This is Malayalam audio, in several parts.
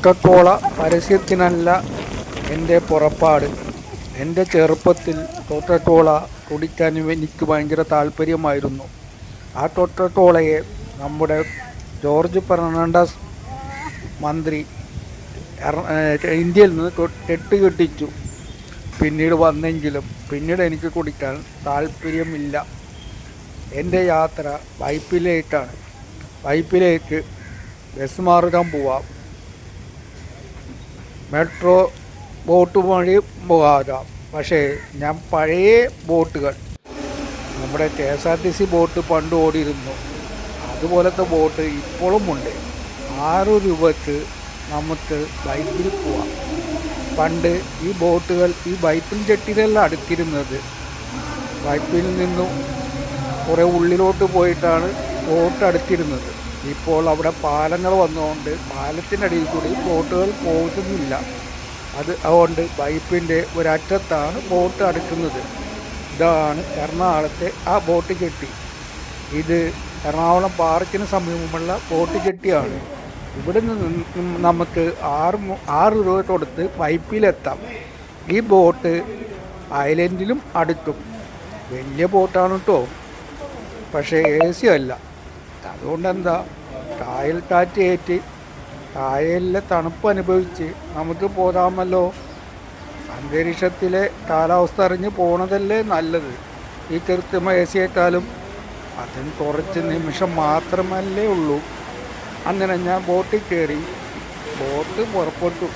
കൊക്കക്കോള പരസ്യത്തിനല്ല എന്റെ പുറപ്പാട്. എന്റെ ചെറുപ്പത്തിൽ കൊക്കക്കോള കുടിക്കാൻ എനിക്ക് ഭയങ്കര താല്പര്യമായിരുന്നു. ആ കൊക്കക്കോളയെ നമ്മുടെ ജോർജ് ഫെർണാണ്ടസ് മന്ത്രി ഇന്ത്യയിൽ നിന്ന് കെട്ടുകെട്ടിച്ചു പിന്നീട് വന്നെങ്കിലും പിന്നീട് എനിക്ക് കുടിക്കാൻ താല്പര്യമില്ല. എന്റെ യാത്ര വൈപ്പിലേക്കാണ് വൈപ്പിലേക്ക് ബസ് മാർഗം പോവാം. മെട്രോ ബോട്ട് വഴി പോകാം പക്ഷേ ഞാൻ പഴയ ബോട്ടുകൾ നമ്മുടെ K S R T C boat പണ്ട് ഓടിയിരുന്നു. അതുപോലത്തെ ബോട്ട് ഇപ്പോഴും ഉണ്ട്. ആറ് രൂപക്ക് നമുക്ക് ബൈക്കിൽ പോവാം. പണ്ട് ഈ ബോട്ടുകൾ ഈ ബൈപ്പിൻ ചെട്ടിലല്ല അടുത്തിരുന്നത്. ബൈപ്പിൽ നിന്നും കുറേ ഉള്ളിലോട്ട് പോയിട്ടാണ് ബോട്ട് അടുത്തിരുന്നത്. ഇപ്പോൾ അവിടെ പാലങ്ങൾ വന്നതുകൊണ്ട് പാലത്തിനടിയിൽ കൂടി ബോട്ടുകൾ പോകുന്നില്ല. അത് അതുകൊണ്ട് പൈപ്പിന്റെ ഒരറ്റത്താണ് ബോട്ട് അടുക്കുന്നത്. ഇതാണ് എറണാകുളത്തെ ആ ബോട്ട് ചെട്ടി ഇത് എറണാകുളം പാർക്കിന് സമീപമുള്ള ബോട്ട് ചെട്ടിയാണ് ഇവിടെ നിന്ന് നമുക്ക് ആറ് ആറ് രൂപ കൊടുത്ത് പൈപ്പിലെത്താം ഈ ബോട്ട് ഐലൻഡിലും അടുക്കും വലിയ ബോട്ടാണ് കേട്ടോ പക്ഷേ എ സി അല്ല അതുകൊണ്ട് എന്താ കായൽ കാറ്റ് ഏറ്റ് കായലിലെ തണുപ്പ് അനുഭവിച്ച് നമുക്ക് പോരാമല്ലോ അന്തരീക്ഷത്തിലെ കാലാവസ്ഥ അറിഞ്ഞ് പോണതല്ലേ നല്ലത്. ഈ കൃത്യമ എ സിയേക്കാളും അതിന് കുറച്ച് നിമിഷം മാത്രമല്ലേ ഉള്ളൂ. അങ്ങനെ ഞാൻ ബോട്ടിൽ കയറി ബോട്ട് പുറപ്പെട്ടു.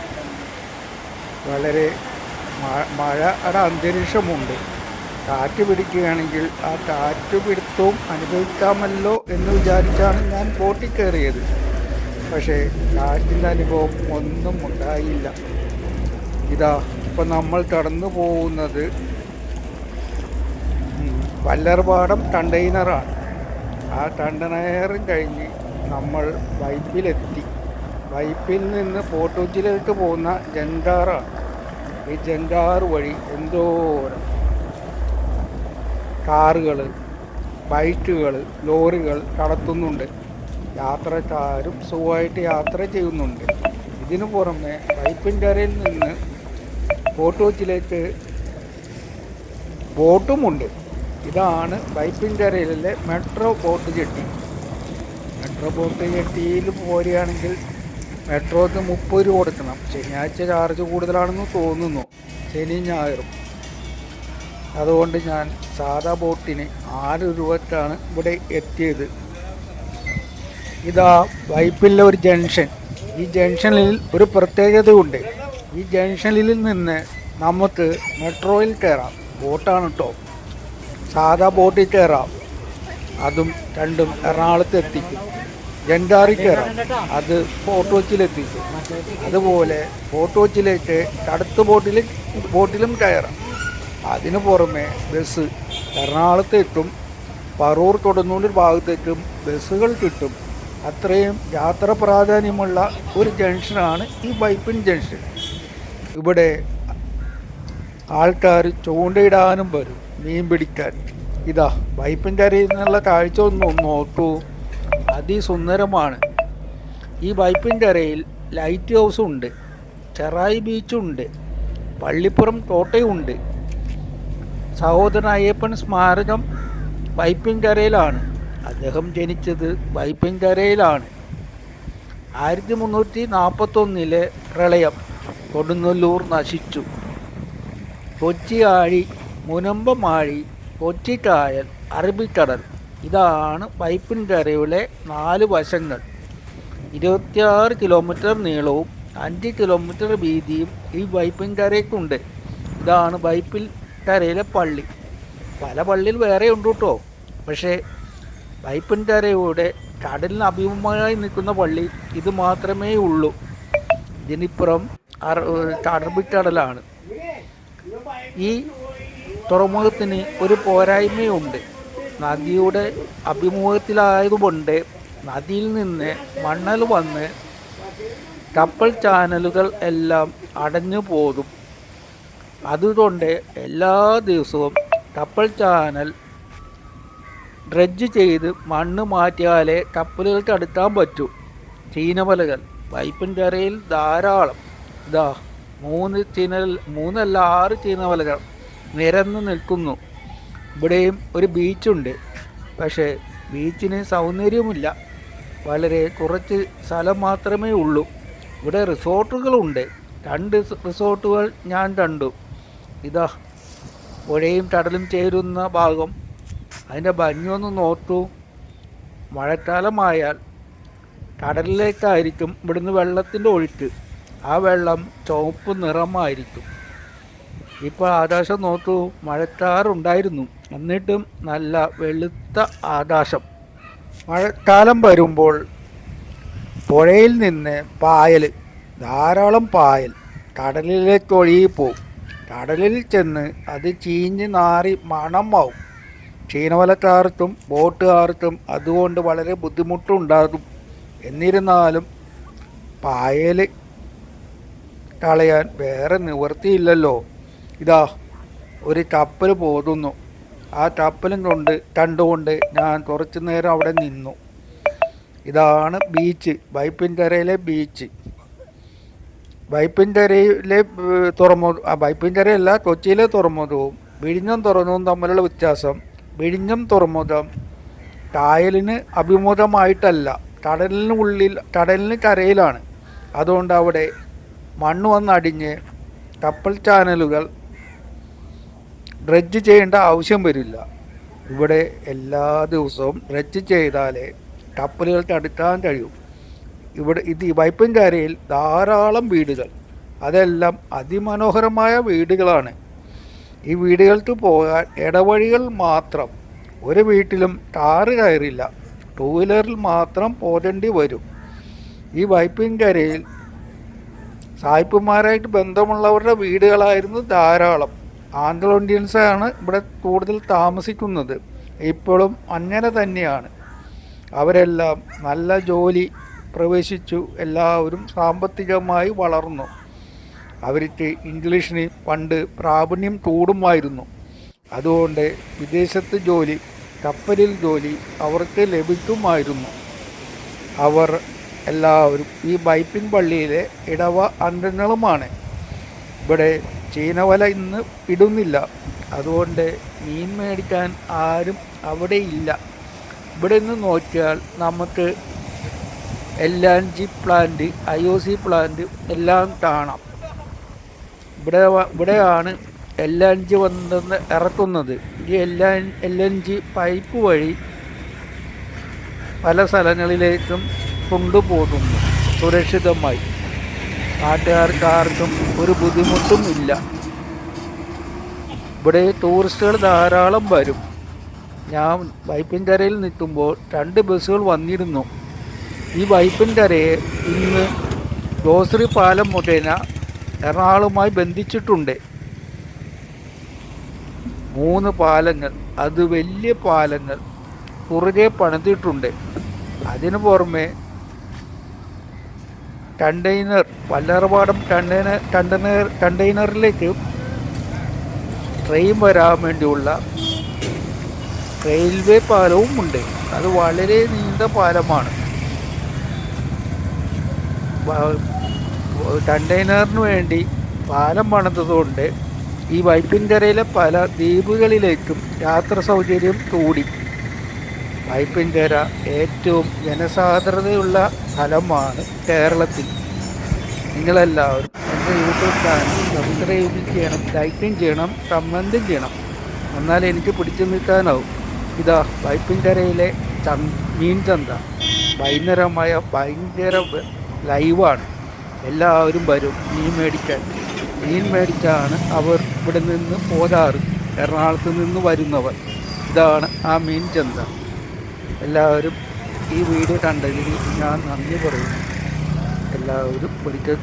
വളരെ മഴ അന്തരീക്ഷമുണ്ട്. കാറ്റ് പിടിക്കുകയാണെങ്കിൽ ആ കാറ്റ് പിടുത്തവും അനുഭവിക്കാമല്ലോ എന്ന് വിചാരിച്ചാണ് ഞാൻ ബോട്ടിൽ കയറിയത്. പക്ഷേ കാറ്റിന്റെ അനുഭവം ഒന്നും ഉണ്ടായില്ല. ഇതാ ഇപ്പം നമ്മൾ കടന്നു പോകുന്നത് വല്ലർപാടം കണ്ടെയ്നറാണ്. ആ കണ്ടെയ്നറും കഴിഞ്ഞ് നമ്മൾ വൈപ്പിലെത്തി. വൈപ്പിൽ നിന്ന് ഫോർട്ടൂച്ചിലേക്ക് പോകുന്ന ജൻഡാറാണ്. ഈ ജങ്കാർ വഴി എന്തോരം കാറുകൾ ബൈക്കുകൾ ലോറികൾ കടത്തുന്നുണ്ട്. യാത്രക്കാരും സുഖമായിട്ട് യാത്ര ചെയ്യുന്നുണ്ട്. ഇതിനു പുറമെ വൈപ്പിൻകരയിൽ നിന്ന് ഫോർട്ടൂച്ചിലേക്ക് ബോട്ടുമുണ്ട്. ഇതാണ് വൈപ്പിൻകരയിലെ metro boat jetty. Metro boat ജെട്ടിയിൽ പോരുകയാണെങ്കിൽ മെട്രോക്ക് മുപ്പത് രൂപ കൊടുക്കണം. ശനിയാഴ്ച ചാർജ് കൂടുതലാണെന്ന് തോന്നുന്നു. ശനി ഞായറും. അതുകൊണ്ട് ഞാൻ സാധാ ബോട്ടിന് ആറ് രൂപക്കാണ് ഇവിടെ എത്തിയത്. ഇതാ വൈപ്പിലെ ഒരു ജംഗ്ഷൻ. ഈ ജംഗ്ഷനിൽ ഒരു പ്രത്യേകതയുണ്ട്. ഈ ജംഗ്ഷനിൽ നിന്ന് നമുക്ക് മെട്രോയിൽ കയറാം. ബോട്ടാണ് കേട്ടോ സാധാ ബോട്ടിൽ കയറാം. അതും രണ്ടും എറണാകുളത്ത് എത്തിക്കും. ജൻഡാറിൽ കയറാം. അത് ഫോർട്ട് കൊച്ചിയിലെത്തിക്കും അതുപോലെ ഫോർട്ട് കൊച്ചിയിലേക്ക് അടുത്ത ബോട്ടിൽ ബോട്ടിലും കയറാം. അതിനു പുറമെ ബസ് എറണാകുളത്തേക്കും പറൂർ കൊടുങ്ങല്ലൂർ ഭാഗത്തേക്കും ബസ്സുകൾ കിട്ടും അത്രയും യാത്ര പ്രാധാന്യമുള്ള ഒരു ജംഗ്ഷനാണ് ഈ ബൈപ്പിൻ ജംഗ്ഷൻ ഇവിടെ ആൾക്കാർ ചൂണ്ടയിടാനും വരും മീൻ പിടിക്കാൻ. ഇതാ ബൈപ്പിൻ കരയിൽ നിന്നുള്ള കാഴ്ച ഒന്ന് നോക്കൂ. അതിസുന്ദരമാണ്. ഈ ബൈപ്പിൻ കരയിൽ ലൈറ്റ് ഹൗസും ഉണ്ട് ചെറായി ബീച്ചുണ്ട് പള്ളിപ്പുറം കോട്ടയുണ്ട്. സഹോദരൻ അയ്യപ്പൻ സ്മാരകം വൈപ്പിൻകരയിലാണ്. അദ്ദേഹം ജനിച്ചത് വൈപ്പിൻകരയിലാണ്. ആയിരത്തി മുന്നൂറ്റി നാൽപ്പത്തൊന്നിലെ പ്രളയം കൊടുങ്ങല്ലൂർ നശിച്ചു. കൊച്ചിയാഴി മുനമ്പമാഴി കൊച്ചിക്കായൽ അറബിക്കടൽ ഇതാണ് പൈപ്പിൻകരയുടെ നാല് വശങ്ങൾ. ഇരുപത്തിയാറ് കിലോമീറ്റർ നീളവും അഞ്ച് കിലോമീറ്റർ വീതിയും ഈ വൈപ്പിൻകരയ്ക്കുണ്ട്. ഇതാണ് വൈപ്പിൽ കരയിലെ പള്ളി. പല പള്ളിയിൽ വേറെ ഉണ്ട് കേട്ടോ. പക്ഷേ വൈപ്പിൻകരയുടെ കടലിന് അഭിമുഖമായി നിൽക്കുന്ന പള്ളി ഇത് മാത്രമേ ഉള്ളൂ. ഇതിനിപ്പുറം അറ- അറബിക്കടലാണ് ഈ തുറമുഖത്തിന് ഒരു പോരായ്മയുണ്ട്. നദിയുടെ അഭിമുഖത്തിലായതുകൊണ്ട് നദിയിൽ നിന്ന് മണ്ണൽ വന്ന് കപ്പൽ ചാനലുകൾ എല്ലാം അടഞ്ഞു പോകും അതുകൊണ്ട് എല്ലാ ദിവസവും കപ്പൽ ചാനൽ ഡ്രഡ്ജ് ചെയ്ത് മണ്ണ് മാറ്റിയാലേ കപ്പലുകൾക്ക് അടുക്കാൻ പറ്റൂ. ചീനമലകൾ വൈപ്പിൻ കരയിൽ ധാരാളം. ഇതാ മൂന്ന് ചീനൽ മൂന്നല്ല ആറ് ചീനമലകൾ നിരന്ന് നിൽക്കുന്നു. ഇവിടെയും ഒരു ബീച്ചുണ്ട്. പക്ഷേ ബീച്ചിന് സൗന്ദര്യമില്ല വളരെ കുറച്ച് സ്ഥലം മാത്രമേ ഉള്ളൂ. ഇവിടെ റിസോർട്ടുകളുണ്ട്. രണ്ട് റിസോർട്ടുകൾ ഞാൻ കണ്ടു. ഇതാ പുഴയും കടലും ചേരുന്ന ഭാഗം. അതിന്റെ ഭംഗിയൊന്ന് നോക്കൂ. മഴക്കാലമായാൽ കടലിലേക്കായിരിക്കും ഇവിടുന്ന് വെള്ളത്തിന്റെ ഒഴുക്ക്. ആ വെള്ളം ചുവപ്പ് നിറമായിരിക്കും. ഇപ്പോൾ ആകാശം നോക്കൂ മഴക്കാറുണ്ടായിരുന്നു. എന്നിട്ടും നല്ല വെളുത്ത ആകാശം. മഴക്കാലം വരുമ്പോൾ പുഴയിൽ നിന്ന് പായൽ ധാരാളം പായൽ കടലിലേക്ക് ഒഴുകിപ്പോവും കടലിൽ ചെന്ന് അത് ചീഞ്ഞ് നാറി മണമാവും. ക്ഷീണവലക്കാർക്കും ബോട്ടുകാർക്കും അതുകൊണ്ട് വളരെ ബുദ്ധിമുട്ടുണ്ടാകും. എന്നിരുന്നാലും പായൽ കളയാൻ വേറെ നിവൃത്തിയില്ലല്ലോ. ഇതാ ഒരു കപ്പൽ പോകുന്നു ആ കപ്പലും കൊണ്ട് കണ്ടുകൊണ്ട് ഞാൻ കുറച്ചു നേരം അവിടെ നിന്നു. ഇതാണ് ബീച്ച് വൈപ്പിൻകരയിലെ ബീച്ച്. തുറമുഖം ആ വൈപ്പിൻകരയല്ല കൊച്ചിയിലെ തുറമുഖവും വിഴിഞ്ഞം തുറമുഖവും തമ്മിലുള്ള വ്യത്യാസം വിഴിഞ്ഞം തുറമുഖം കായലിന് അഭിമുഖമായിട്ടല്ല കടലിന് ഉള്ളിൽ കടലിന് കരയിലാണ്. അതുകൊണ്ട് അവിടെ മണ്ണ് വന്നടിഞ്ഞ് കപ്പൽ ചാനലുകൾ ഡ്രഡ്ജ് ചെയ്യേണ്ട ആവശ്യം വരില്ല. ഇവിടെ എല്ലാ ദിവസവും ഡ്രഡ്ജ് ചെയ്താലേ കപ്പലുകൾക്ക് അടുക്കാൻ കഴിയും. ഇവിടെ ഇത് വൈപ്പിൻകരയിൽ ധാരാളം വീടുകൾ. അതെല്ലാം അതിമനോഹരമായ വീടുകളാണ്. ഈ വീടുകൾക്ക് പോകാൻ ഇടവഴികൾ മാത്രം. ഒരു വീട്ടിലും ടാറ് കയറില്ല. ടൂ വീലറിൽ മാത്രം പോകേണ്ടി വരും. ഈ വൈപ്പിൻകരയിൽ സായിപ്പുമാരായിട്ട് ബന്ധമുള്ളവരുടെ വീടുകളായിരുന്നു ധാരാളം. ഇന്ത്യൻസാണ് ഇവിടെ കൂടുതൽ താമസിക്കുന്നത്. ഇപ്പോഴും അങ്ങനെ തന്നെയാണ്. അവരെല്ലാം നല്ല ജോലി പ്രവേശിച്ചു. എല്ലാവരും സാമ്പത്തികമായി വളർന്നു. അവർക്ക് ഇംഗ്ലീഷിന് പണ്ട് പ്രാവീണ്യം കൂടുമായിരുന്നു. അതുകൊണ്ട് വിദേശത്ത് ജോലി കപ്പലിൽ ജോലി അവർക്ക് ലഭിക്കുമായിരുന്നു. അവർ എല്ലാവരും ഈ ബൈപ്പിൻ പള്ളിയിലെ ഇടവ അംഗങ്ങളുമാണ്. ഇവിടെ ചീനവല ഇന്ന് ഇടുന്നില്ല. അതുകൊണ്ട് മീൻ മേടിക്കാൻ ആരും അവിടെ ഇല്ല ഇവിടെ നിന്ന് നോക്കിയാൽ നമുക്ക് L G plant I O C plant എല്ലാം കാണാം. ഇവിടെ ഇവിടെയാണ് എൽ എൻ ജി വന്ന് ഇറക്കുന്നത്. ഈ L L N G pipe വഴി പല സ്ഥലങ്ങളിലേക്കും കൊണ്ടുപോകുന്നു സുരക്ഷിതമായി. നാട്ടുകാർക്കാർക്കും ഒരു ബുദ്ധിമുട്ടും ഇല്ല. ഇവിടെ ടൂറിസ്റ്റുകൾ ധാരാളം വരും. ഞാൻ വൈപ്പിൻകരയിൽ നിൽക്കുമ്പോൾ രണ്ട് ബസ്സുകൾ വന്നിരുന്നു. ഈ വൈപ്പിൻകരയെ ഇന്ന് ഗോശ്രീ പാലം മുഖേന എറണാകുളമായി ബന്ധിച്ചിട്ടുണ്ട്. മൂന്ന് പാലങ്ങൾ അത് വലിയ പാലങ്ങൾ കുറുകെ പണിതിട്ടുണ്ട്. അതിനു പുറമെ കണ്ടെയ്നർ പല്ലറപാടം കണ്ടെയ്നർ കണ്ടെയ്നർ കണ്ടെയ്നറിലേക്ക് ട്രെയിൻ വരാൻ വേണ്ടിയുള്ള റെയിൽവേ പാലവും ഉണ്ട്. അത് വളരെ നീണ്ട പാലമാണ്. കണ്ടെയ്നറിന് വേണ്ടി പാലം പണിതതുകൊണ്ട് ഈ വൈപ്പിൻകരയിലെ പല ദ്വീപുകളിലേക്കും യാത്ര സൗകര്യം കൂടി. വൈപ്പിൻകര ഏറ്റവും ജനസാന്ദ്രതയുള്ള സ്ഥലമാണ് കേരളത്തിൽ. നിങ്ങളെല്ലാവരും എന്റെ യൂട്യൂബ് ചാനൽ സബ്സ്ക്രൈബ് ചെയ്യണം ലൈക്കും ചെയ്യണം കമന്റും ചെയ്യണം. എന്നാൽ എനിക്ക് പിടിച്ചു നിൽക്കാനാവും. ഇതാ വൈപ്പിൻകരയിലെ ചന്ത മീൻ ചന്ത. വൈകുന്നേരമായ ഭയങ്കര ലൈവാണ്. എല്ലാവരും വരും മീൻ മേടിക്കാൻ. മീൻ മേടിച്ചാണ് അവർ ഇവിടെ നിന്ന് പോരാറ്. എറണാകുളത്ത് നിന്ന് വരുന്നവർ. ഇതാണ് ആ മീൻ ചന്ത. എല്ലാവരും ഈ വീഡിയോ കണ്ടതിന് ഞാൻ നന്ദി പറയുന്നു. എല്ലാവരും ഒരിക്കൽ